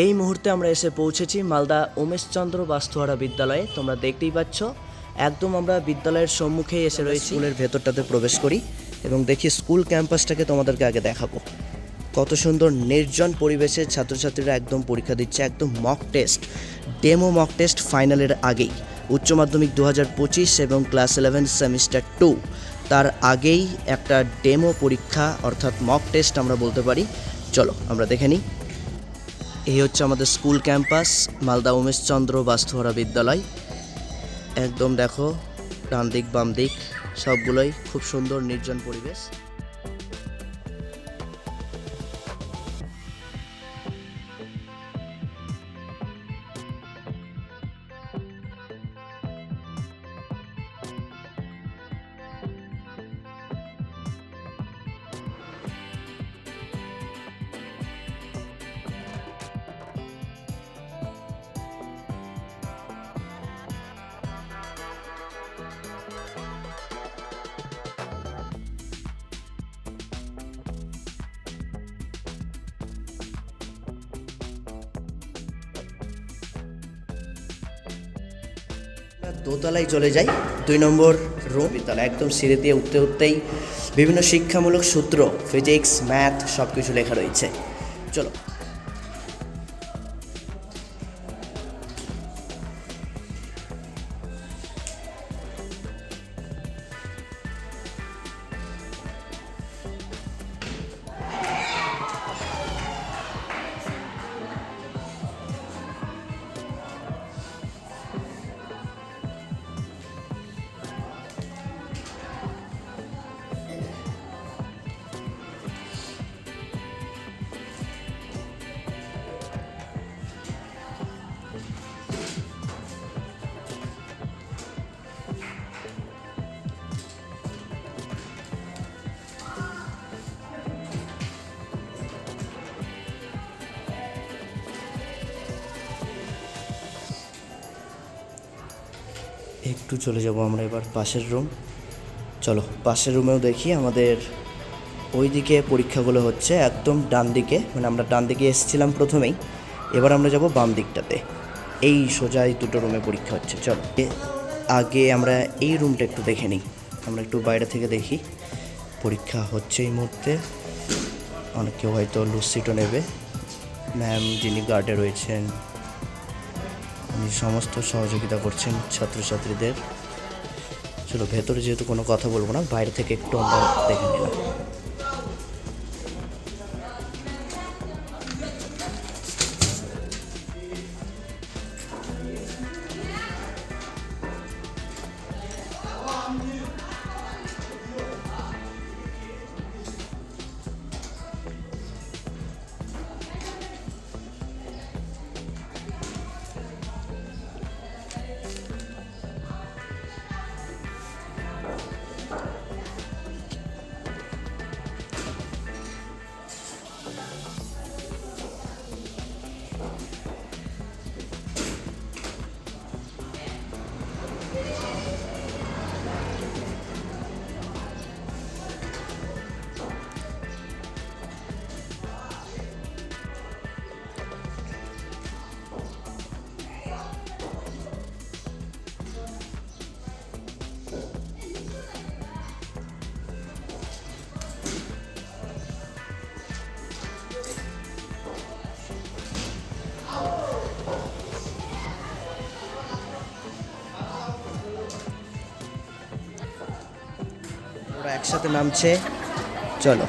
এই মুহূর্তে আমরা এসে পৌঁছেছি মালদা উমেশচন্দ্র বাস্তুহারা বিদ্যালয়ে। তোমরা দেখতেই পাচ্ছ, একদম আমরা বিদ্যালয়ের সম্মুখেই এসে রয়েছি। স্কুলের ভেতরটাতে প্রবেশ করি এবং দেখি স্কুল ক্যাম্পাসটাকে তোমাদেরকে আগে দেখাবো। কত সুন্দর নির্জন পরিবেশে ছাত্রছাত্রীরা একদম পরীক্ষা দিচ্ছে, একদম mock test demo mock test ফাইনালের আগেই। উচ্চ মাধ্যমিক দু হাজার পঁচিশ এবং ক্লাস ইলেভেন সেমিস্টার টু তার আগেই একটা ডেমো পরীক্ষা অর্থাৎ মক টেস্ট আমরা বলতে পারি। চলো, আমরা দেখে নিই। এই হচ্ছে আমাদের স্কুল ক্যাম্পাস, মালদা উমেশচন্দ্র বাস্তুহরা বিদ্যালয়। একদম দেখো ডান দিক বাম দিক সবগুলোই খুব সুন্দর, নির্জন পরিবেশ। দোতলায় চলে যাই। দুই নম্বর রুম বিদ্যালয় একদম সিঁড়ি দিয়ে উঠতে উঠতেই বিভিন্ন শিক্ষামূলক সূত্র ফিজিক্স ম্যাথ সব কিছু লেখা রয়েছে। চলো। একটু চলে যাব আমরা এবার পাশের রুম চলো, পাশের রুমেও দেখি আমাদের ওইদিকে পরীক্ষাগুলো হচ্ছে একদম ডান দিকে। মানে আমরা ডান দিকে এসেছিলাম প্রথমেই। এবার আমরা যাব বাম দিকটাতে। এই সোজা দুটো রুমে পরীক্ষা হচ্ছে, চলো। আগে আমরা এই রুমটা একটু দেখে নিই। আমরা একটু বাইরে থেকে দেখি। পরীক্ষা হচ্ছে এই মুহূর্তে। অনেক হয়তো লুসিটও নেবে। ম্যাম যিনি গার্ডে রয়েছেন সমস্ত সহযোগিতা করছেন ছাত্রছাত্রীদের। চলো, ভেতরে যেহেতু কোনো কথা বলব না, বাইরে থেকে একটু আমরা দেখে নিলাম। ওরা একসাথে নামছে চলো